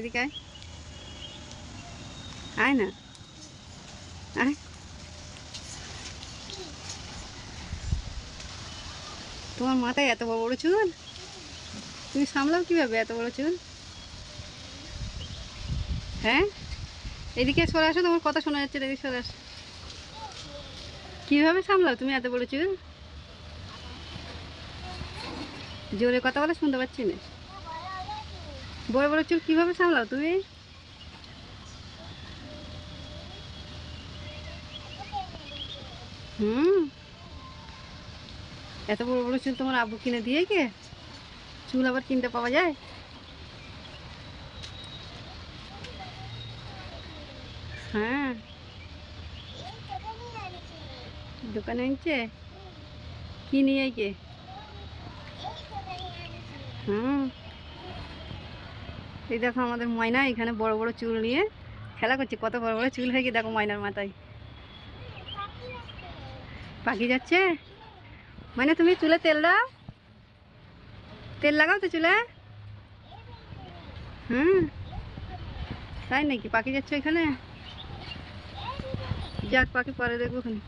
এদিকে আয়। আয় না। আয়। তোমার মাথায় এত বড় চুল? তুমি সামলাও কীভাবে এত বড় চুল? হ্যাঁ? এদিকে সরে আসো, তোমার কথা শোনা যাচ্ছে, এদিকে সরে আসো। কীভাবে সামলাও তুমি এত বড় চুল? জোরে কথা বলে শুনতে পাচ্ছি না। বড় বড় চুল কীভাবে সামলাও তুমি? হুম। এত বড় বড় চুল তোমার আব্বু কিনে দিয়ে কে? চুল আবার কিনতে পাওয়া যায়? হ্যাঁ। দোকানে আনছে? কি নিয়ে কে? হুম। এই দেখো আমাদের ময়না, এখানে বড় বড় চুল নিয়ে খেলা করছে। কত বড় বড় চুল হয়ে গিয়ে দেখো ময়নার মাথায়। পাখি যাচ্ছে? মানে তুমি চুলে তেল দাও। তেল লাগাও তো চুলে। হুম। তাই নাকি? পাখি যাচ্ছে এখানে? যাক, পাখি পরে দেখব ওখানে।